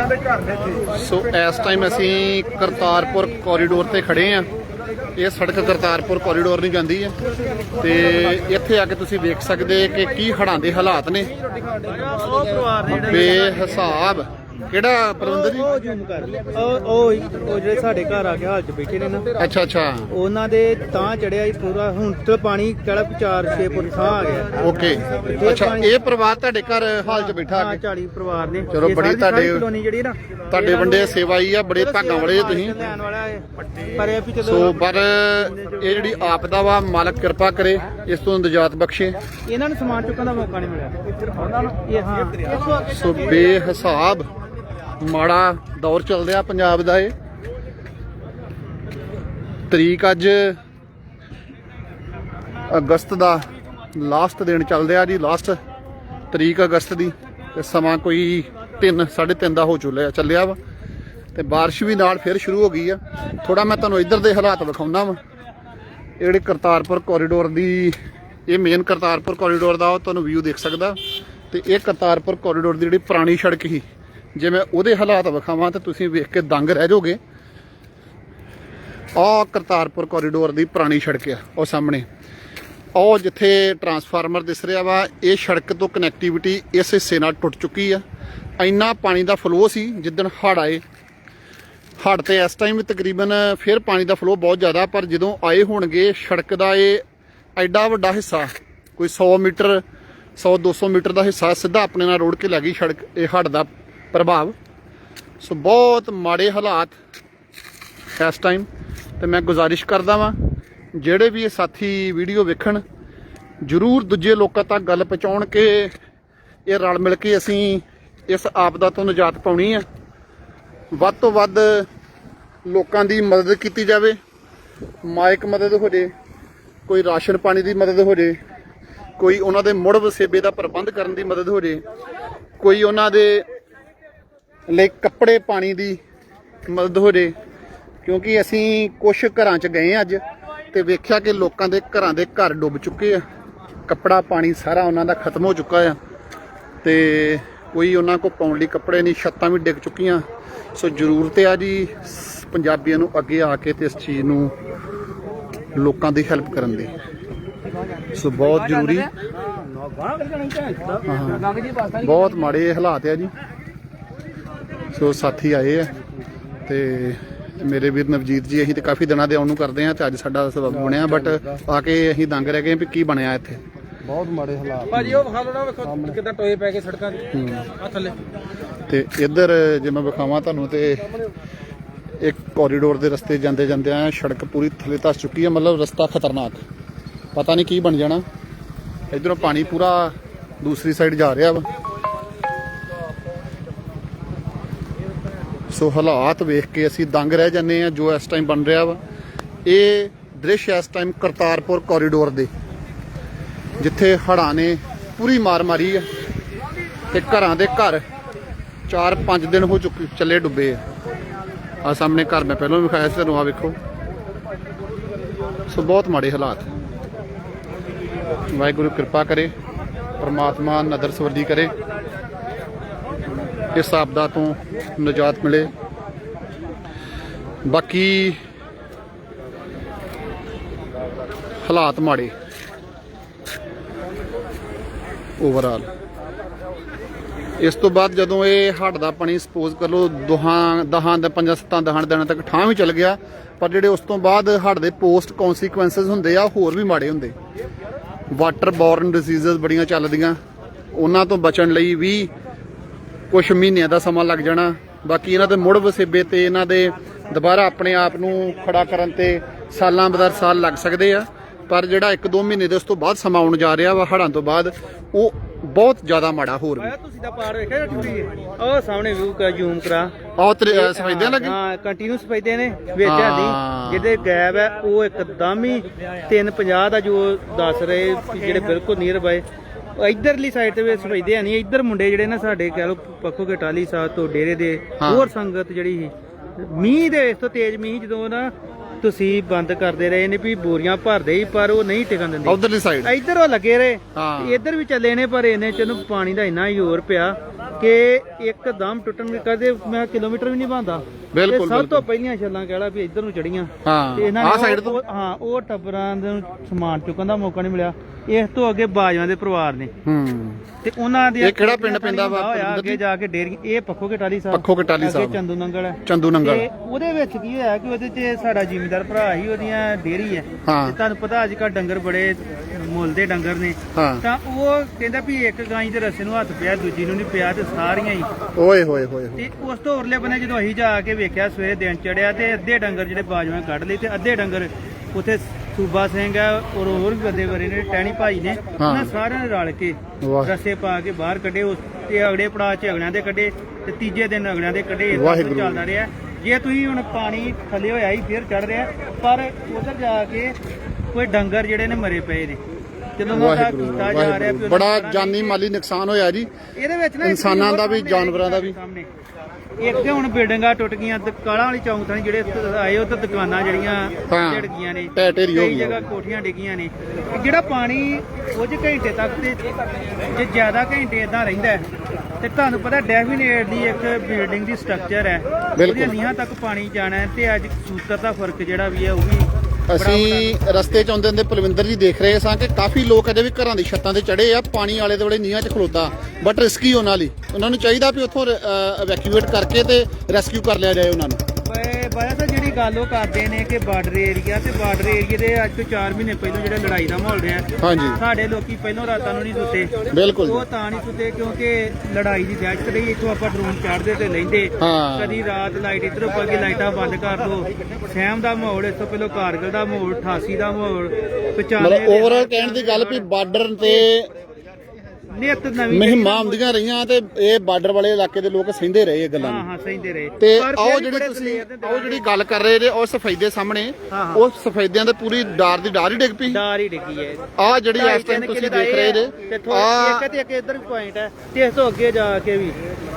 ਬੰਦਿਆਂ ਦੇ ਘਰ ਨੇ ਇੱਥੇ ਸੋ ਇਸ ਟਾਈਮ ਅਸੀਂ ਕਰਤਾਰਪੁਰ ਕੋਰੀਡੋਰ ਤੇ ਖੜੇ ਆ ਇਹ ਸੜਕ ਕਰਤਾਰਪੁਰ ਕੋਰੀਡੋਰ ਨੂੰ ਜਾਂਦੀ ਹੈ। ਤੇ ਇੱਥੇ ਆ ਕੇ ਤੁਸੀਂ ਵੇਖ ਸਕਦੇ ਕਿ ਕੀ ਹੜਾਂ ਦੇ ਹਾਲਾਤ ਨੇ। ਬੇਹਿਸਾਬ। ਕਿਹੜਾ ਪ੍ਰਬੰਧਕ ਜੀ? ਉਹ ਜੂਮ ਕਰ ਉਹ ਉਹ ਹੀ- ਉਹ ਜਿਹੜੇ ਸਾਡੇ ਘਰ ਆ ਕੇ ਹਾਲ ਚ ਬੈਠੇ ਨੇ ਨਾ। ਅੱਛਾ ਅੱਛਾ। ਉਹਨਾਂ ਦੇ ਤਾਂ ਚੜਿਆ ਜੀ ਪੂਰਾ। ਹੁਣ ਤੇ ਪਾਣੀ ਕਿਹੜਾ 4 6 ਫੁੱਟ ਥਾਂ ਆ ਗਿਆ। ਓਕੇ। ਅੱਛਾ ਇਹ ਪਰਿਵਾਰ ਤੁਹਾਡੇ ਘਰ ਹਾਲ 'ਚ ਬੈਠਾ ਆ ਹਾਂ ਕੇ 40 ਪਰਿਵਾਰ ਨੇ। ਚਲੋ ਬੜੀ ਤੁਹਾਡੇ- ਕਲੋਨੀ ਜਿਹੜੀ ਨਾ ਤੁਹਾਡੇ ਵੰਡੇ ਸੇਵਾ ਹੀ ਆ ਬੜੇ ਭਾਗਾਂ ਵਾਲੇ ਤੁਸੀਂ। ਲੈਣ ਵਾਲਾ ਹੈ। ਪਰ ਇਹ ਵੀ ਸੋ ਚਲੋ ਪਰ ਇਹ ਜਿਹੜੀ ਆਪਦਾ ਵਾ ਮਾਲਕ ਕਿਰਪਾ ਕਰੇ ਇਸ ਤੋਂ ਨਜਾਤ ਬਖਸ਼ੇ। ਇਹਨਾਂ ਨੂੰ ਸਮਾਨ ਚੁੱਕਣ ਦਾ ਮੌਕਾ ਨਹੀਂ ਮਿਲਿਆ। ਇਹ ਹਾਂ। ਸੋ ਬੇਹਿਸਾਬ ਮਾੜਾ ਦੌਰ ਚੱਲ ਰਿਹਾ ਪੰਜਾਬ ਦਾ ਇਹ। ਤਰੀਕ ਅੱਜ ਅਗਸਤ ਦਾ ਲਾਸਟ ਦਿਨ ਚੱਲ ਰਿਹਾ ਜੀ, ਲਾਸਟ ਤਰੀਕ ਅਗਸਤ ਦੀ। ਤੇ ਸਮਾਂ ਕੋਈ 3 3:30 ਦਾ ਹੋ ਚੁੱਲਿਆ, ਚੱਲਿਆ ਵਾ। ਤੇ ਬਾਰਿਸ਼ ਵੀ ਨਾਲ ਫਿਰ ਸ਼ੁਰੂ ਹੋ ਗਈ ਆ। ਥੋੜਾ ਮੈਂ ਤੁਹਾਨੂੰ ਇੱਧਰ ਦੇ ਹਾਲਾਤ ਵਿਖਾਉਂਦਾ ਵਾ। ਇਹ ਜਿਹੜੀ ਕਰਤਾਰਪੁਰ ਕੋਰੀਡੋਰ ਦੀ, ਇਹ ਮੇਨ ਕਰਤਾਰਪੁਰ ਕੋਰੀਡੋਰ ਦਾ ਉਹ ਤੁਹਾਨੂੰ ਵਿਊ ਦੇਖ ਸਕਦਾ। ਤੇ ਇਹ ਕਰਤਾਰਪੁਰ ਕੋਰੀਡੋਰ ਦੀ ਜਿਹੜੀ ਪੁਰਾਣੀ ਸੜਕ ਸੀ ਜੇ ਮੈਂ ਉਹਦੇ ਹਾਲਾਤ ਵਿਖਾਵਾਂ ਤਾਂ ਤੁਸੀਂ ਵੇਖ ਕੇ ਦੰਗ ਰਹਿ ਜਾਓਗੇ। ਆਹ ਕਰਤਾਰਪੁਰ ਕੋਰੀਡੋਰ ਦੀ ਪੁਰਾਣੀ ਸੜਕ ਆ, ਉਹ ਸਾਹਮਣੇ। ਉਹ ਜਿੱਥੇ ਟਰਾਂਸਫਾਰਮਰ ਦਿਸ ਰਿਹਾ ਵਾ, ਇਹ ਸੜਕ ਤੋਂ ਕਨੈਕਟੀਵਿਟੀ ਇਸ ਹਿੱਸੇ ਨਾਲ ਟੁੱਟ ਚੁੱਕੀ ਆ। ਇੰਨਾ ਪਾਣੀ ਦਾ ਫਲੋ ਸੀ, ਜਿੱਦਣ ਹੜ੍ਹ ਆਏ। ਹੜ੍ਹ ਤੇ ਇਸ ਟਾਈਮ ਵੀ ਤਕਰੀਬਨ ਫਿਰ ਪਾਣੀ ਦਾ ਫਲੋ ਬਹੁਤ ਜ਼ਿਆਦਾ, ਪਰ ਜਦੋਂ ਆਏ ਹੋਣਗੇ, ਸੜਕ ਦਾ ਇਹ ਐਡਾ ਵੱਡਾ ਹਿੱਸਾ, ਕੋਈ 100 ਮੀਟਰ 100 200 ਮੀਟਰ ਦਾ ਹਿੱਸਾ ਸਿੱਧਾ ਆਪਣੇ ਨਾਲ ਰੋੜ ਕੇ ਲੱਗ ਗਈ ਸੜਕ, ਇਹ ਹੜ੍ਹ ਦਾ ਪ੍ਰਭਾਵ। ਸੋ ਬਹੁਤ ਮਾੜੇ ਹਾਲਾਤ ਇਸ ਟਾਈਮ ਤੇ ਮੈਂ ਗੁਜ਼ਾਰਿਸ਼ ਕਰਦਾ ਵਾਂ, ਜਿਹੜੇ ਵੀ ਇਹ ਸਾਥੀ ਵੀਡੀਓ ਵੇਖਣ, ਜਰੂਰ ਦੂਜੇ ਲੋਕਾਂ ਤੱਕ ਗੱਲ ਪਹੁੰਚਾਉਣ ਕਿ ਇਹ ਰਲ ਮਿਲ ਕੇ ਅਸੀਂ ਇਸ ਆਪਦਾ ਤੋਂ ਨਿਜਾਤ ਪਾਉਣੀ ਆ। ਵੱਧ ਤੋਂ ਵੱਧ ਲੋਕਾਂ ਦੀ ਮਦਦ ਕੀਤੀ ਜਾਵੇ, ਮਾਇਕ ਮਦਦ ਹੋ ਜੇ, ਕੋਈ ਰਾਸ਼ਨ ਪਾਣੀ ਦੀ ਮਦਦ ਹੋ ਜੇ, ਕੋਈ ਉਹਨਾਂ ਦੇ ਮੁੜ ਵਸੇਬੇ ਦਾ ਪ੍ਰਬੰਧ ਕਰਨ ਦੀ ਮਦਦ ਹੋ ਜੇ, ਕੋਈ ਉਹਨਾਂ ਦੇ ਲਈ ਕੱਪੜੇ ਪਾਣੀ ਦੀ ਮਦਦ ਹੋ ਜੇ ਕਿਉਂਕਿ ਅਸੀਂ ਕੁਝ ਘਰਾਂ 'ਚ ਗਏ ਅੱਜ ਤੇ ਵੇਖਿਆ ਕਿ ਲੋਕਾਂ ਦੇ ਘਰਾਂ ਦੇ ਘਰ ਡੁੱਬ ਚੁੱਕੇ ਆ। ਕੱਪੜਾ ਪਾਣੀ ਸਾਰਾ ਉਹਨਾਂ ਦਾ ਖਤਮ ਹੋ ਚੁੱਕਾ ਆ ਤੇ ਕੋਈ ਉਹਨਾਂ ਕੋ ਪਾਉਣ ਲਈ ਕੱਪੜੇ ਨਹੀਂ ਛੱਤਾਂ ਵੀ ਡਿੱਗ ਚੁੱਕੀਆਂ। ਸੋ ਜ਼ਰੂਰਤ ਆ ਜੀ ਪੰਜਾਬੀਆਂ ਨੂੰ ਅੱਗੇ ਆ ਕੇ ਤੇ ਇਸ ਚੀਜ਼ ਨੂੰ ਲੋਕਾਂ ਦੀ ਹੈਲਪ ਕਰਨ ਦੀ। ਸੋ ਬਹੁਤ ਜ਼ਰੂਰੀ। ਬਹੁਤ ਮਾੜੇ ਹਾਲਾਤ ਆ ਜੀ। ਸੋ ਸਾਥੀ ਆਏ ਆ ਤੇ ਮੇਰੇ ਵੀਰ ਨਵਜੀਤ ਜੀ ਅਸੀਂ ਤੇ ਕਾਫੀ ਦਿਨਾਂ ਦੇ ਆਉਣ ਨੂੰ ਕਰਦੇ ਆ ਤੇ ਅੱਜ ਸਾਡਾ ਸਬਬ ਬਣਿਆ ਬਟ ਆ ਕੇ ਅਸੀਂ ਦੰਗ ਰਹਿ ਗਏ ਵੀ ਕੀ ਬਣਿਆ ਇੱਥੇ। ਬਹੁਤ ਮਾੜੇ ਹਾਲਾਤ ਭਾਜੀ ਉਹ ਵਿਖਾ ਲਓ ਨਾ ਵੇਖੋ ਕਿਦਾਂ ਟੋਏ ਪੈ ਕੇ ਸੜਕਾਂ ਤੇ। ਆ ਥੱਲੇ। ਤੇ ਇੱਧਰ ਜੇ ਮੈਂ ਵਿਖਾਵਾਂ ਤੁਹਾਨੂੰ ਤੇ ਇੱਕ ਕੋਰੀਡੋਰ ਦੇ ਰਸਤੇ ਜਾਂਦੇ ਜਾਂਦੇ ਆ ਸੜਕ ਪੂਰੀ ਥੱਲੇ ਧੱਸ ਚੁੱਕੀ ਹੈ ਮਤਲਬ ਰਸਤਾ ਖਤਰਨਾਕ। ਪਤਾ ਨਹੀਂ ਕੀ ਬਣ ਜਾਣਾ। ਇਧਰੋਂ ਪਾਣੀ ਪੂਰਾ ਦੂਸਰੀ ਸਾਈਡ ਜਾ ਰਿਹਾ ਵਾ। ਸੋ ਹਾਲਾਤ ਵੇਖ ਕੇ ਅਸੀਂ ਦੰਗ ਰਹਿ ਜਾਂਦੇ ਆ ਜੋ ਇਸ ਟਾਈਮ ਬਣ ਰਿਹਾ ਵਾ। ਇਹ ਦ੍ਰਿਸ਼ ਇਸ ਟਾਈਮ ਕਰਤਾਰਪੁਰ ਕੋਰੀਡੋਰ ਦੇ, ਜਿੱਥੇ ਹੜ੍ਹਾਂ ਨੇ ਪੂਰੀ ਮਾਰ ਮਾਰੀ ਆ ਤੇ ਘਰਾਂ ਦੇ ਘਰ 4-5 ਦਿਨ ਹੋ ਚੁੱਕੇ ਚੱਲੇ ਡੁੱਬੇ ਆ। ਆ ਸਾਹਮਣੇ ਘਰ ਮੈਂ ਪਹਿਲਾਂ ਵੀ ਵਿਖਾਇਆ ਸੀ, ਤੁਹਾਨੂੰ ਆ ਵੇਖੋ। ਸੋ ਬਹੁਤ ਮਾੜੇ ਹਾਲਾਤ। ਵਾਹਿਗੁਰੂ ਕਿਰਪਾ ਕਰੇ, ਪਰਮਾਤਮਾ ਨਦਰ ਸਵਰਦੀ ਕਰੇ। ਇਸ ਆਪਦਾ ਤੋਂ ਨਜਾਤ ਮਿਲੇ। ਬਾਕੀ ਹਾਲਾਤ ਮਾੜੇ। ਓਵਰਆਲ ਇਸ ਤੋਂ ਬਾਅਦ ਜਦੋਂ ਇਹ ਹੜ੍ਹ ਦਾ ਪਾਣੀ ਸਪੋਜ਼ ਕਰ ਲਓ, ਦੋਹਾਂ, ਦਹਾਂ ਦੇ ਪੰਜਾਂ ਸੱਤਾਂ ਦਹਾਂ ਦਿਨਾਂ ਤੱਕ ਠਾਂ ਵੀ ਚੱਲ ਗਿਆ। ਪਰ ਜਿਹੜੇ ਉਸ ਤੋਂ ਬਾਅਦ ਹੜ੍ਹ ਦੇ ਪੋਸਟ ਕੌਨਸੀਕੁਐਂਸਸ ਹੁੰਦੇ ਆ, ਹੋਰ ਵੀ ਮਾੜੇ ਹੁੰਦੇ। ਵਾਟਰ ਬੋਰਨ ਡਿਸੀਜ਼ਸ ਬੜੀਆਂ ਚੱਲਦੀਆਂ। ਉਹਨਾਂ ਤੋਂ ਬਚਣ ਲਈ ਵੀ ਕੁਝ ਮਹੀਨਿਆਂ ਦਾ ਸਮਾਂ ਲੱਗ ਜਾਣਾ। ਬਾਕੀ ਇਹਨਾਂ ਦੇ ਮੁੜ ਵਸੇਬੇ ਤੇ ਇਹਨਾਂ ਦੇ ਦੁਬਾਰਾ ਆਪਣੇ ਆਪ ਨੂੰ ਖੜਾ ਕਰਨ ਤੇ ਸਾਲਾਂ ਬਦਰ ਸਾਲ ਲੱਗ ਸਕਦੇ ਆ। ਪਰ ਜਿਹੜਾ 1-2 ਮਹੀਨੇ ਦੇ ਉਸ ਤੋਂ ਬਾਅਦ ਸਮਾਂ ਆਉਣ ਜਾ ਰਿਹਾ ਵਾ ਹੜ੍ਹਾਂ ਤੋਂ ਬਾਅਦ ਉਹ ਬਹੁਤ ਜ਼ਿਆਦਾ ਮਾੜਾ ਹੋਰ ਵੀ। ਤੁਸੀਂ ਦਾ ਪਾਰ ਵੇਖਿਆ ਟੁੱਟੀ ਉਹ ਸਾਹਮਣੇ ਵਿਊ ਕਰ ਜ਼ੂਮ ਕਰਾ। ਆਹ ਤੇ ਸਫੈਦਿਆਂ ਲੱਗੇ? ਹਾਂ ਕੰਟੀਨਿਊਸ ਪੈਦੇ ਨੇ ਵਿੱਚ ਹਾਂ। ਆਂਦੀ ਜਿਹਦੇ ਗੈਪ ਹੈ ਉਹ ਇੱਕਦਮ ਹੀ 350 ਦਾ ਜੋ ਦੱਸ ਰਹੇ ਜਿਹੜੇ ਬਿਲਕੁਲ ਨੀਅਰ ਬਾਏ ਇਧਰਲੀ ਸਾਈਡ ਤੇ ਵੀ ਸਫੈਦੇ ਨਹੀਂ ਇੱਧਰ ਮੁੰਡੇ ਜਿਹੜੇ ਨਾ ਸਾਡੇ ਕਹਿ ਲੋ ਪੱਖੋ ਕੇ ਟਾਲੀ ਸਾਹਿਬ ਤੋਂ ਡੇਰੇ ਦੇ ਹਾਂ। ਹੋਰ ਸੰਗਤ ਜਿਹੜੀ ਸੀ ਮੀਂਹ ਦੇ ਇਸ ਤੋਂ ਤੇਜ਼ ਮੀਂਹ ਜਦੋਂ ਨਾ ਤੁਸੀਂ ਬੰਦ ਕਰਦੇ ਰਹੇ ਨੇ ਵੀ ਬੋਰੀਆਂ ਭਰਦੇ ਹੀ ਪਰ ਉਹ ਨਹੀਂ ਟਿਕਣ ਦਿੰਦੇ ਉਧਰਲੀ ਸਾਈਡ ਇੱਧਰ ਉਹ ਲੱਗੇ ਰਹੇ ਹਾਂ। ਇੱਧਰ ਵੀ ਚੱਲੇ ਨੇ ਪਰ ਇਹਨੇ ਚ ਨੂੰ ਪਾਣੀ ਦਾ ਇੰਨਾ ਹੀ ਜ਼ੋਰ ਪਿਆ ਕਿ ਇੱਕਦਮ ਟੁੱਟਣਗੇ ਕਦੇ ਮੈਂ ਕਿਲੋਮੀਟਰ ਵੀ ਨਹੀਂ ਬੰਦਾ ਬਿਲਕੁਲ, ਸਭ ਤੋਂ। ਪਹਿਲੀਆਂ ਛੱਲਾਂ ਕਹਿ ਲਾ ਵੀ ਇੱਧਰ ਨੂੰ ਚੜੀਆਂ। ਹਾਂ ਇਹਨਾਂ ਨੇ ਆਹ ਸਾਈਡ ਤੋਂ? ਹਾਂ ਉਹ ਟੱਬਰਾਂ ਦੇ ਸਮਾਨ ਚੁੱਕਣ ਦਾ ਮੌਕਾ ਨਹੀਂ ਮਿਲਿਆ। ਇਸ ਤੋਂ ਅੱਗੇ ਬਾਜਵਾਂ ਦੇ ਪਰਿਵਾਰ ਨੇ। ਹੂੰ। ਤੇ ਉਹਨਾਂ ਦੇ ਇਹ ਕਿਹੜਾ ਪਿੰਡ ਪੈਂਦਾ ਵਾ? ਅੱਗੇ ਜੀ? ਕੇ ਡੇਰੀ ਇਹ ਪੱਖੋ ਕੇ ਟਾਲੀ ਸਾਹਿਬ। ਪੱਖੋ ਕੇ ਟਾਹਲੀ ਅੱਗੇ ਸਾਹਿਬ। ਚੰਦੂ ਨੰਗਲ ਹੈ। ਚੰਦੂ ਨੰਗਲ। ਤੇ ਉਹਦੇ ਵਿੱਚ ਕੀ ਹੋਇਆ ਕਿ ਉਹਦੇ 'ਚ ਸਾਡਾ ਜ਼ਿਮੀਂਦਾਰ ਭਰਾ ਹੀ ਉਹਦੀਆਂ ਡੇਰੀ ਹੈ। ਹਾਂ। ਤੇ ਤੁਹਾਨੂੰ ਪਤਾ ਅੱਜ ਕੱਲ ਡੰਗਰ ਬੜੇ ਮੁੱਲ ਦੇ ਡੰਗਰ ਨੇ। ਹਾਂ। ਤਾਂ ਉਹ ਕਹਿੰਦਾ ਵੀ ਇੱਕ ਗਾਂ ਦੇ ਰਸੇ ਨੂੰ ਹੱਥ ਪਿਆ ਦੂਜੀ ਨੂੰ ਨਹੀਂ ਪਿਆ ਤੇ ਸਾਰੀਆਂ ਹੀ। ਓਏ ਹੋਏ ਹੋਏ ਹੋਏ। ਤੇ ਉਸ ਤੋਂ ਉਰਲੇ ਬੰਨੇ ਜਦੋਂ ਅਸੀਂ ਜਾ ਕੇ ਵੇਖਿਆ ਸਵੇਰੇ ਦਿਨ ਚੜਿਆ ਤੇ ਅੱਧੇ ਡੰਗਰ ਜਿਹੜੇ ਬਾਜੂਆਂ ਕੱਢ ਲਏ ਤੇ ਅੱਧੇ ਡੰਗਰ ਉੱਥੇ ਸੂਬਾ ਸਿੰਘ ਹੈ ਔਰ ਹੋਰ ਵੀ ਬੰਦੇ ਬਰੇ ਨੇ ਟੈਣੀ ਭਾਈ ਨੇ ਉਹਨਾਂ ਸਾਰਿਆਂ ਨੇ ਰਲ ਕੇ। ਰਸੇ ਪਾ ਕੇ ਬਾਹਰ ਕੱਢੇ ਉਸ ਤੇ ਅਗਲੇ ਪੜਾਅ ਚ ਅਗਲਿਆਂ ਦੇ ਕੱਢੇ ਤੇ ਤੀਜੇ ਦਿਨ ਅਗਲਿਆਂ ਦੇ ਕੱਢੇ ਇਦਾਂ। ਚੱਲਦਾ ਰਿਹਾ ਜੇ ਤੁਸੀਂ ਹੁਣ ਪਾਣੀ ਥੱਲੇ ਹੋਇਆ ਹੀ ਫੇਰ ਚੜ ਰਿਹਾ ਪਰ ਉਧਰ ਜਾ ਕੇ ਕੋਈ ਡੰਗਰ ਜਿਹੜੇ ਨੇ ਮਰੇ ਪਏ ਨੇ ਜਦੋਂ ਉਹਨਾਂ ਦਾ ਵਾਹਿਗੁਰੂ ਕੀਤਾ ਜਾ ਰਿਹਾ ਵੀ ਵਾਹਿਗੁਰੂ ਉਹਨਾਂ ਬੜਾ ਜਾਨੀ ਮਾਲੀ ਨੁਕਸਾਨ ਹੋਇਆ ਜੀ ਇਹਦੇ ਵਿੱਚ ਨਾ ਇੱਕ ਇਨਸਾਨਾਂ ਦਾ ਵੀ, ਜਾਨਵਰਾਂ ਦਾ ਵੀ। ਸਾਹਮਣੇ। ਇੱਕ ਤੇ ਹੁਣ ਬਿਲਡਿੰਗਾਂ ਟੁੱਟ ਗਈਆਂ ਕਾਲਾਂ ਵਾਲੀ ਚੌਂਕ ਥਾਣੀ ਜਿਹੜੇ ਆਏ ਉੱਥੇ ਦੁਕਾਨਾਂ ਜਿਹੜੀਆਂ ਹਾਂ। ਢਿੜ ਗਈਆਂ ਨੇ ਢਹਿ ਢੇਰੀ ਹੋ ਕਈ ਗਈਆਂ। ਜਗ੍ਹਾ ਕੋਠੀਆਂ ਡਿੱਗੀਆਂ ਨੇ ਤੇ ਜਿਹੜਾ ਪਾਣੀ ਕੁਝ ਘੰਟੇ ਤੱਕ ਤੇ ਜੇ ਜ਼ਿਆਦਾ ਘੰਟੇ ਇਦਾਂ ਰਹਿੰਦਾ ਹੈ, ਤੇ ਤੁਹਾਨੂੰ ਪਤਾ ਡੈਫੀਨੇਟਲੀ ਇੱਕ ਬਿਲਡਿੰਗ ਦੀ ਸਟਰਕਚਰ ਹੈ ਉਹਦੀਆਂ ਨੀਹਾਂ ਤੱਕ ਪਾਣੀ ਜਾਣਾ ਹੈ ਤੇ ਅੱਜ ਸੂਤਰ ਦਾ ਫ਼ਰਕ ਜਿਹੜਾ ਵੀ ਹੈ ਉਹ ਵੀ ਅਸੀਂ ਰਸਤੇ ਚ ਆਉਂਦੇ ਹੁੰਦੇ ਪਲਵਿੰਦਰ ਜੀ ਦੇਖ ਰਹੇ ਸਾਂ ਕਿ ਕਾਫੀ ਲੋਕ ਅਜੇ ਵੀ ਘਰਾਂ ਦੀ ਛੱਤਾਂ ਤੇ ਚੜੇ ਆ ਪਾਣੀ ਆਲੇ ਦੁਆਲੇ ਨੀਹਾਂ 'ਚ ਖਲੋਤਾ। ਬਟ ਰਿਸਕੀ ਉਹਨਾਂ ਲਈ। ਉਹਨਾਂ ਨੂੰ ਚਾਹੀਦਾ ਵੀ ਉੱਥੋਂ ਇਵੈਕੂਏਟ ਕਰਕੇ ਤੇ ਰੈਸਕਿਊ ਕਰ ਲਿਆ ਜਾਏ ਉਹਨਾਂ ਨੂੰ। ਬਾਇਆ ਤਾਂ ਗੱਲ ਉਹ ਕਰਦੇ ਨੇ ਕਿ ਬਾਰਡਰ ਏਰੀਆ ਤੇ ਬਾਰਡਰ ਏਰੀਆ ਦੇ ਅੱਜ ਤੋਂ 4 ਮਹੀਨੇ ਪਹਿਲਾਂ ਜਿਹੜਾ ਲੜਾਈ ਦਾ ਮਾਹੌਲ ਰਿਹਾ ਹਾਂਜੀ। ਸਾਡੇ ਲੋਕੀ ਪਹਿਲਾਂ ਰਾਤਾਂ ਨੂੰ ਨਹੀਂ ਸੁੱਤੇ। ਬਿਲਕੁਲ ਉਹ ਤਾਂ ਨਹੀਂ ਸੁੱਤੇ ਕਿਉਂਕਿ ਲੜਾਈ ਦੀ ਦਹਿਸ਼ਤ ਰਹੀ ਇੱਥੋਂ ਆਪਾਂ ਡਰੋਨ ਚੜ੍ਹਦੇ ਤੇ ਲੈਂਦੇ। ਹਾਂ। ਕਦੀ ਰਾਤ ਲਾਈਟ ਇਧਰੋਂ ਪਾ ਕੇ ਲਾਈਟਾਂ ਬੰਦ ਕਰ ਦੋ। ਸਹਿਮ ਦਾ ਮਾਹੌਲ ਇਸ ਤੋਂ ਪਹਿਲਾਂ ਕਾਰਗਲ ਦਾ ਮਾਹੌਲ 88 ਦਾ ਮਾਹੌਲ 95 ਮਤਲਬ ਓਵਰਆਲ ਕਹਿਣ ਦੀ ਗੱਲ ਵੀ ਬਾਰਡਰ ਤੇ ਨਿਤ ਨਵੀਂ ਮਹਿਮਾ ਆਉਂਦੀਆਂ ਰਹੀਆਂ ਤੇ ਇਹ ਬਾਰਡਰ ਵਾਲੇ ਇਲਾਕੇ ਦੇ ਲੋਕ ਸਹਿੰਦੇ ਰਹੇ ਇਹ ਗੱਲਾਂ ਹਾਂ ਨੂੰ। ਹਾਂ ਸਹੀਂਦੇ ਰਹੇ। ਤੇ ਪਰ ਆਓ ਫਿਰ ਵੀ ਜਿਹੜੀ ਬੜੇ ਤੁਸੀਂ ਦਲੇਰ ਤੇ ਆਓ ਜਿਹੜੀ ਗੱਲ ਕਰ ਰਹੇ ਜੇ ਉਹ ਸਫੈਦੇ ਸਾਹਮਣੇ ਹਾਂ, ਹਾਂ। ਉਹ ਸਫੈਦਿਆਂ ਦੇ ਪੂਰੀ ਡਾਰ ਦੀ ਡਾਰ ਹੀ ਡਿੱਗ ਪਈ। ਡਾਰ ਹੀ ਡਿੱਗੀ ਹੈ। ਆ ਜਿਹੜੀ ਢਾਈ ਇਸ ਟਾਈਮ ਤਿੰਨ ਤੁਸੀਂ ਕਿੱਲੇ ਦਾ ਦੇਖ ਇਹ ਰਹੇ ਹੈ, ਜੇ ਤੇ ਥੋੜ੍ਹੀ- ਆ ਇੱਕ ਤੇ ਇੱਕ ਇਧਰ ਵੀ ਪੁਆਇੰਟ ਹੈ ਤੇ ਇਸ ਤੋਂ ਅੱਗੇ ਜਾ ਕੇ ਵੀ।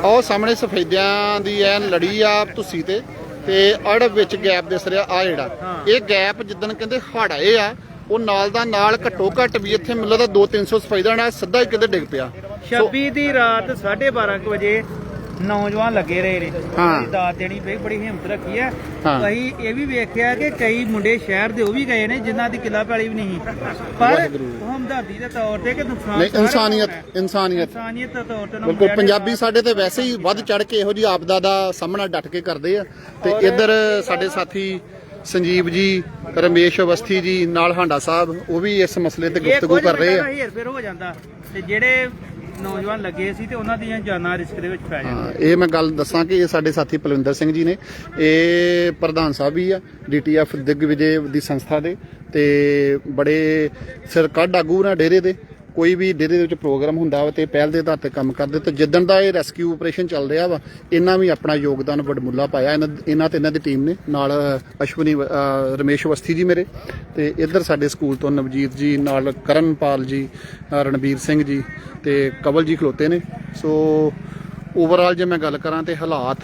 ਉਹ ਸਾਹਮਣੇ ਸਫੈਦਿਆਂ ਦੀ ਐ ਲੜੀ ਆ ਤੁਸੀਂ ਤੇ ਤੇ ਅੜ ਵਿੱਚ ਗੈਪ ਦਿਸ ਰਿਹਾ ਆ ਜਿਹੜਾ। ਹਾਂ। ਇਹ ਗੈਪ ਜਿੱਦਣ ਕਹਿੰਦੇ ਹੜ ਆਏ ਆ ਉਹ ਨਾਲ ਦਾ ਨਾਲ ਘੱਟੋ ਘੱਟ ਵੀ ਇੱਥੇ ਮੈਨੂੰ ਲੱਗਦਾ 2-300 ਸਫੈਦਾ ਨਾਲ ਸਿੱਧਾ ਹੀ ਕਿਤੇ ਡਿੱਗ ਪਿਆ। 26 ਦੀ ਰਾਤ 12:30 ਵਜੇ ਨੌਜਵਾਨ ਲੱਗੇ ਰਹੇ ਨੇ। ਹਾਂ। ਦਾਤ ਦੇਣੀ ਬਈ ਬੜੀ ਹਿੰਮਤ ਰੱਖੀ ਹੈ। ਅਸੀਂ ਇਹ ਵੀ ਵੇਖਿਆ ਕਿ ਕਈ ਮੁੰਡੇ ਸ਼ਹਿਰ ਦੇ ਉਹ ਵੀ ਗਏ ਨੇ ਜਿਨ੍ਹਾਂ ਦੀ ਕਿਲਾ ਪੈਲੀ ਵੀ ਨਹੀਂ ਪਰ ਹਮਦਰਦੀ ਦੇ ਤੌਰ ਤੇ ਕਿ ਨੁਕਸਾਨ ਇਨਸਾਨੀਅਤ। ਇਨਸਾਨੀਅਤ। ਇਨਸਾਨੀਅਤ ਦੇ ਤੌਰ ਤੇ ਬਿਲਕੁਲ ਪੰਜਾਬੀ ਸਾਡੇ ਤੇ ਵੈਸੇ ਹੀ ਵੱਧ ਚੜ ਕੇ ਇਹੋ ਜੀ ਆਪਦਾ ਦਾ ਸਾਹਮਣਾ ਡਟ ਕੇ ਕਰਦੇ ਆ। ਤੇ ਇੱਧਰ ਸਾਡੇ ਸਾਥੀ ਸੰਜੀਵ ਜੀ ਰਮੇਸ਼ ਅਵਸਥੀ ਜੀ ਨਾਲ ਹਾਂਡਾ ਸਾਹਿਬ ਉਹ ਵੀ ਇਸ ਮਸਲੇ ਤੇ ਗੁਫ਼ਤਗੂ ਕਰ ਰਹੇ ਆ। ਮਿੰਟਾਂ ਦਾ ਹੇਰ ਫੇਰ ਹੋ ਜਾਂਦਾ ਤੇ ਜਿਹੜੇ ਨੌਜਵਾਨ ਲੱਗੇ ਸੀ ਤੇ ਉਹਨਾਂ ਦੀਆਂ ਜਾਨਾਂ ਰਿਸਕ ਦੇ ਵਿੱਚ ਪੈ ਜਾਂਦੀਆਂ। ਹਾਂ, ਇਹ ਮੈਂ ਗੱਲ ਦੱਸਾਂ ਕਿ ਇਹ ਸਾਡੇ ਸਾਥੀ ਪਲਵਿੰਦਰ ਸਿੰਘ ਜੀ ਨੇ। ਇਹ ਪ੍ਰਧਾਨ ਸਾਹਿਬ ਵੀ ਆ ਡੀਟੀਐਫ ਦਿਗਵਿਜੇ ਦੀ ਸੰਸਥਾ ਦੇ ਤੇ ਬੜੇ ਸਰਕੱਢ ਆਗੂ ਨਾ ਡੇਰੇ ਦੇ। ਕੋਈ ਵੀ ਡੇਰੇ ਦੇ ਵਿੱਚ ਪ੍ਰੋਗਰਾਮ ਹੁੰਦਾ ਵਾ ਤੇ ਪਹਿਲ ਦੇ ਆਧਾਰ ਤੇ ਕੰਮ ਕਰਦੇ ਤੇ ਜਿੱਦਣ ਦਾ ਇਹ ਰੈਸਕਿਊ ਆਪਰੇਸ਼ਨ ਚੱਲ ਰਿਹਾ ਵਾ, ਇਹਨਾਂ ਵੀ ਆਪਣਾ ਯੋਗਦਾਨ ਵਡਮੁੱਲਾ ਪਾਇਆ। ਇਹਨਾਂ ਇਹਨਾਂ ਤੇ ਇਹਨਾਂ ਦੀ ਟੀਮ ਨੇ। ਨਾਲ ਅਸ਼ਵਨੀ ਰਮੇਸ਼ ਅਵਸਥੀ ਜੀ ਮੇਰੇ ਤੇ ਇੱਧਰ ਸਾਡੇ ਸਕੂਲ ਤੋਂ ਨਵਜੀਤ ਜੀ, ਨਾਲ ਕਰਨਪਾਲ ਜੀ, ਅਹ, ਰਣਬੀਰ ਸਿੰਘ ਜੀ ਤੇ ਕਵਲ ਜੀ ਖਲੋਤੇ ਨੇ। ਸੋ ਓਵਰਆਲ ਜੇ ਮੈਂ ਗੱਲ ਕਰਾਂ ਤੇ ਹਾਲਾਤ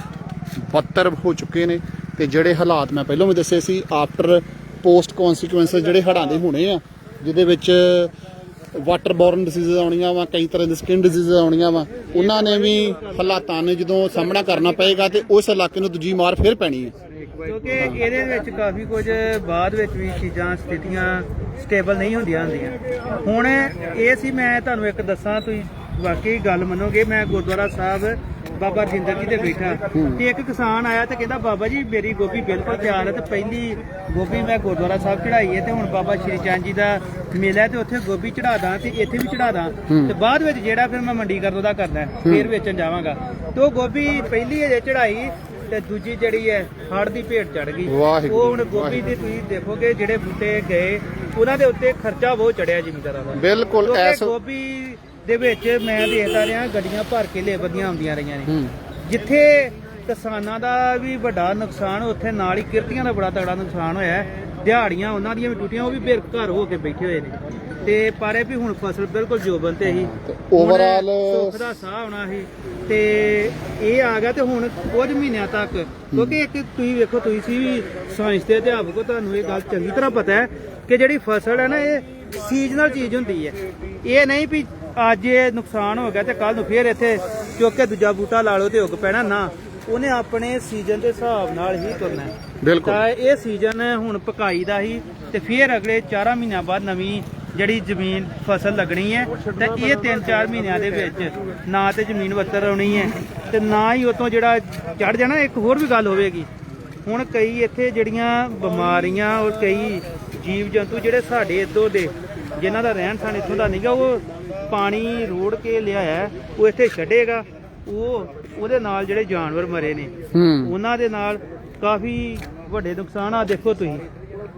ਬੱਤਰ ਹੋ ਚੁੱਕੇ ਨੇ ਤੇ ਜਿਹੜੇ ਹਾਲਾਤ ਮੈਂ ਪਹਿਲਾਂ ਵੀ ਦੱਸੇ ਸੀ ਆਫਟਰ ਪੋਸਟ ਕਨਸੀਕੁਐਂਸਸ ਜਿਹੜੇ ਹੜ੍ਹਾਂ ਦੇ ਹੋਣੇ ਆ, ਜਿਹਦੇ ਵਿੱਚ ਵਾਟਰ ਬੋਰਨ ਡਿਸੀਜ਼ਸ ਆਉਣੀਆਂ ਵਾ, ਕਈ ਤਰ੍ਹਾਂ ਦੇ ਸਕਿਨ ਡਿਸੀਜ਼ਸ ਆਉਣੀਆਂ ਵਾ। ਉਹਨਾਂ ਨੇ ਵੀ ਹਾਲਾਤਾਂ ਨੂੰ ਜਦੋਂ ਸਾਹਮਣਾ ਕਰਨਾ ਪਏਗਾ ਤੇ ਉਸ ਇਲਾਕੇ ਨੂੰ ਦੂਜੀ ਮਾਰ ਫਿਰ ਪੈਣੀ ਹੈ। ਕਿਉਂਕਿ ਇਹਦੇ ਵਿੱਚ ਕਾਫੀ ਕੁਝ ਬਾਅਦ ਵਿੱਚ ਵੀ ਚੀਜ਼ਾਂ, ਸਥਿਤੀਆਂ ਸਟੇਬਲ ਨਹੀਂ ਹੁੰਦੀਆਂ ਹੁੰਦੀਆਂ। ਹੁਣ ਇਹ ਸੀ, ਮੈਂ ਤੁਹਾਨੂੰ ਇੱਕ ਦੱਸਾਂ, ਤੁਸੀਂ ਵਾਕਈ ਗੱਲ ਮੰਨੋਗੇ, ਮੈਂ ਗੁਰਦੁਆਰਾ ਸਾਹਿਬ ਬਾਬਾ ਜਿੰਦਰ ਜੀ ਦੇ ਬੈਠਾ ਤੇ ਇੱਕ ਕਿਸਾਨ ਆਇਆ ਤੇ ਕਹਿੰਦਾ ਬਾਬਾ ਜੀ ਮੇਰੀ ਗੋਭੀ ਬਿਲਕੁਲ ਤਿਆਰ ਹੈ ਤੇ ਪਹਿਲੀ ਗੋਭੀ ਮੈਂ ਗੁਰਦੁਆਰਾ ਸਾਹਿਬ ਚੜਾਈ ਹੈ ਤੇ ਹੁਣ ਬਾਬਾ ਸ਼੍ਰੀ ਚੰਦ ਜੀ ਦਾ ਮੇਲਾ ਤੇ ਉੱਥੇ ਗੋਭੀ ਚੜਾ ਦਾਂ ਤੇ ਇੱਥੇ ਵੀ ਚੜਾ ਦਾਂ ਤੇ ਬਾਅਦ ਵਿੱਚ ਜਿਹੜਾ ਫਿਰ ਮੈਂ ਮੰਡੀ ਕਰ ਉਹਦਾ ਕਰਨਾ ਹੈ, ਫਿਰ ਵੇਚਣ ਜਾਵਾਂਗਾ। ਤੇ ਉਹ ਗੋਭੀ ਪਹਿਲੀ ਅਜੇ ਚੜਾਈ ਤੇ ਦੂਜੀ ਜਿਹੜੀ ਹੈ ਹੜ ਦੀ ਭੇਟ ਚੜ ਗਈ। ਉਹ ਹੁਣ ਗੋਭੀ ਦੀ ਤੁਸੀਂ ਦੇਖੋਗੇ ਜਿਹੜੇ ਬੂਟੇ ਗਏ ਉਹਨਾਂ ਦੇ ਉੱਤੇ ਖਰਚਾ ਬਹੁਤ ਚੜਿਆ ਜ਼ਿਮੀਂਦਾਰਾਂ ਦਾ। ਬਿਲਕੁਲ ਐਸ ਗੋਭੀ ਦੇ ਵਿੱਚ ਮੈਂ ਦੇਖਦਾ ਰਿਹਾ ਗੱਡੀਆਂ ਭਰ ਕੇ ਲੇਬਰ ਦੀਆਂ ਆਉਂਦੀਆਂ ਰਹੀਆਂ ਨੇ। ਜਿੱਥੇ ਕਿਸਾਨਾਂ ਦਾ ਵੀ ਵੱਡਾ ਨੁਕਸਾਨ ਉੱਥੇ ਨਾਲ ਹੀ ਕਿਰਤੀਆਂ ਦਾ ਬੜਾ ਤਗੜਾ ਨੁਕਸਾਨ ਹੋਇਆ। ਦਿਹਾੜੀਆਂ ਉਹਨਾਂ ਦੀਆਂ ਵੀ ਟੁੱਟੀਆਂ ਉਹ ਵੀ ਬੇਘਰ ਹੋ ਕੇ ਬੈਠੇ ਹੋਏ ਨੇ। ਤੇ ਪਰ ਵੀ ਹੁਣ ਫਸਲ ਬਿਲਕੁਲ ਜੋਬਨ ਤੇ ਹੀ overall- ਸੁੱਖ ਦਾ ਸਾਹ ਆਉਣਾ ਸੀ। ਤੇ ਇਹ ਆ ਗਿਆ ਤੇ ਹੁਣ ਕੁਝ ਮਹੀਨਿਆਂ ਤੱਕ ਕਿਉਂਕਿ ਇੱਕ ਤੁਸੀਂ ਵੇਖੋ ਤੁਸੀਂ ਸੀ ਵੀ ਸਾਇੰਸ ਦੇ ਅਧਿਆਪਕ ਹੋ ਤੁਹਾਨੂੰ ਇਹ ਗੱਲ ਚੰਗੀ ਤਰ੍ਹਾਂ ਪਤਾ ਹੈ ਕਿ ਜਿਹੜੀ ਫਸਲ ਹੈ ਨਾ ਇਹ ਸੀਜ਼ਨਲ ਚੀਜ਼ ਹੁੰਦੀ ਹੈ। ਇਹ ਨਹੀਂ ਵੀ ਅੱਜ ਇਹ ਨੁਕਸਾਨ ਹੋ ਗਿਆ ਤੇ ਕੱਲ ਨੂੰ ਫੇਰ ਇੱਥੇ ਚੁੱਕ ਕੇ ਦੂਜਾ ਬੂਟਾ ਲਾ ਲਓ ਤੇ ਉੱਗ ਪੈਣਾ ਨਾ। ਉਹਨੇ ਆਪਣੇ ਸੀਜ਼ਨ ਦੇ ਹਿਸਾਬ ਨਾਲ ਹੀ ਤੁਰਨਾ ਹੈ। ਬਿਲਕੁਲ। ਤਾਂ ਇਹ ਸੀਜ਼ਨ ਹੁਣ ਪਕਾਈ ਦਾ ਹੀ ਤੇ ਫਿਰ ਅਗਲੇ 4 ਮਹੀਨਿਆਂ ਬਾਅਦ ਨਵੀਂ ਜਿਹੜੀ ਜ਼ਮੀਨ ਫਸਲ ਲੱਗਣੀ ਹੈ ਤੇ ਇਹ 3-4 ਮਹੀਨਿਆਂ ਦੇ ਵਿੱਚ ਨਾ ਤੇ ਜ਼ਮੀਨ ਵੱਤਰ ਆਉਣੀ ਹੈ ਤੇ ਨਾ ਹੀ ਉਤੋਂ ਜਿਹੜਾ ਚੜ ਜਾਣਾ ਇੱਕ ਹੋਰ ਵੀ ਗੱਲ ਹੋਵੇਗੀ। ਹੁਣ ਕਈ ਇੱਥੇ ਜਿਹੜੀਆਂ ਬਿਮਾਰੀਆਂ ਔਰ ਕਈ ਜੀਵ ਜੰਤੂ ਜਿਹੜੇ ਸਾਡੇ ਇੱਥੋਂ ਦੇ ਜਿਨ੍ਹਾਂ ਦਾ ਰਹਿਣ ਸਹਿਣ ਇੱਥੋਂ ਦਾ ਨਹੀਂਗਾ ਉਹ ਪਾਣੀ ਰੋੜ ਕੇ ਲਿਆਇਆ ਉਹ ਇੱਥੇ ਛੱਡੇਗਾ। ਉਹ ਉਹਦੇ ਨਾਲ ਜਿਹੜੇ ਜਾਨਵਰ ਮਰੇ ਨੇ ਉਹਨਾਂ ਦੇ ਨਾਲ ਕਾਫੀ ਵੱਡੇ ਨੁਕਸਾਨ ਆ ਦੇਖੋ ਤੁਸੀਂ।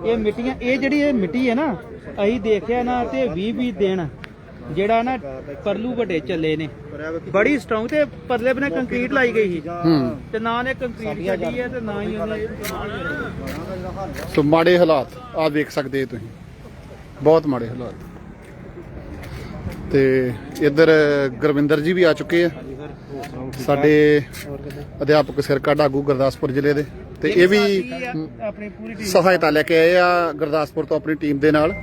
ਇਹ ਮਿੱਟੀਆਂ ਇਹ ਜਿਹੜੀ ਇਹ ਮਿੱਟੀ ਹੈ ਨਾ ਅਸੀਂ ਦੇਖਿਆ ਨਾ ਤੇ 20 20 ਦਿਨ ਜਿਹੜਾ ਨਾ ਪਰਲੂ ਵੱਡੇ ਚੱਲੇ ਨੇ। ਬੜੀ ਸਟਰੋਂਗ ਤੇ ਪਰਲੇ ਬਨੇ ਕੰਕਰੀਟ ਲਾਈ ਗਈ ਸੀ। ਤੇ ਨਾ ਨੇ ਕੰਕਰੀਟ ਛੱਡੀ ਹੈ ਤੇ ਨਾ ਹੀ ਉਹਨੇ ਸੋ ਮਾੜੇ ਹਾਲਾਤ ਆ ਵੇਖ ਸਕਦੇ ਤੁਸੀਂ। ਬਹੁਤ ਮਾੜੇ ਹਾਲਾਤ। ਤੇ ਇੱਧਰ ਗੁਰਵਿੰਦਰ ਜੀ ਵੀ ਆ ਚੁੱਕੇ ਆ। ਸਾਡੇ ਅਧਿਆਪਕ ਸਿਰਕਾ ਡਾਗੂ ਗੁਰਦਾਸਪੁਰ ਜ਼ਿਲ੍ਹੇ ਦੇ। ਤੇ ਇਹ ਵੀ ਆਪਣੀ ਪੂਰੀ ਟੀਮ ਸਹਾਇਤਾ ਲੈ ਕੇ ਆਏ ਆ ਗੁਰਦਾਸਪੁਰ ਤੋਂ ਆਪਣੀ ਟੀਮ ਦੇ ਨਾਲ।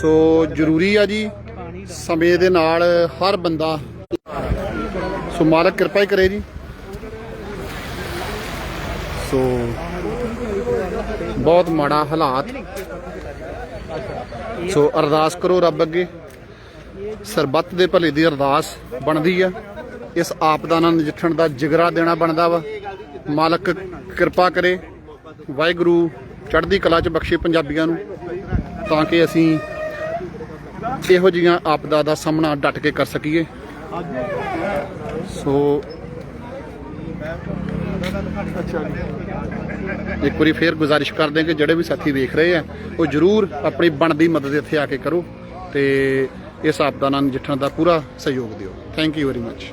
ਸੋ ਜ਼ਰੂਰੀ ਆ ਜੀ, ਸਮੇਂ ਦੇ ਨਾਲ ਹਰ ਬੰਦਾ। ਸੋ ਮਾਲਕ ਕਿਰਪਾ ਹੀ ਕਰੇ ਜੀ। ਸੋ ਬਹੁਤ ਮਾੜਾ ਹਾਲਾਤ। ਸੋ ਅਰਦਾਸ ਕਰੋ ਰੱਬ ਅੱਗੇ। ਸਰਬੱਤ ਦੇ ਭਲੇ ਦੀ ਅਰਦਾਸ ਬਣਦੀ ਆ। ਇਸ ਆਪਦਾ ਨਾਲ ਨਜਿੱਠਣ ਦਾ ਜਿਗਰਾ ਦੇਣਾ ਬਣਦਾ ਵਾ। ਮਾਲਕ ਕਿਰਪਾ ਕਰੇ। ਵਾਹਿਗੁਰੂ ਚੜ੍ਹਦੀ ਕਲਾ ਚ ਬਖਸ਼ੇ ਪੰਜਾਬੀਆਂ ਨੂੰ, ਤਾਂ ਕਿ ਅਸੀਂ ਇਹੋ ਜੀਆਂ ਆਪਦਾ ਦਾ ਸਾਹਮਣਾ ਡਟ ਕੇ ਕਰ ਸਕੀਏ। ਸੋ ਇੱਕ ਵਾਰੀ ਫੇਰ ਗੁਜ਼ਾਰਿਸ਼ ਕਰਦੇ ਹਾਂ ਕਿ ਜਿਹੜੇ ਵੀ ਸਾਥੀ ਵੇਖ ਰਹੇ ਆ, ਉਹ ਜਰੂਰ ਆਪਣੀ ਬਣਦੀ ਮਦਦ ਇੱਥੇ ਆ ਕੇ ਕਰੋ। ਤੇ ਇਸ ਆਪਦਾ ਨਾਲ ਨਜਿੱਠਣ ਦਾ ਪੂਰਾ ਸਹਿਯੋਗ ਦਿਓ। Thank you very much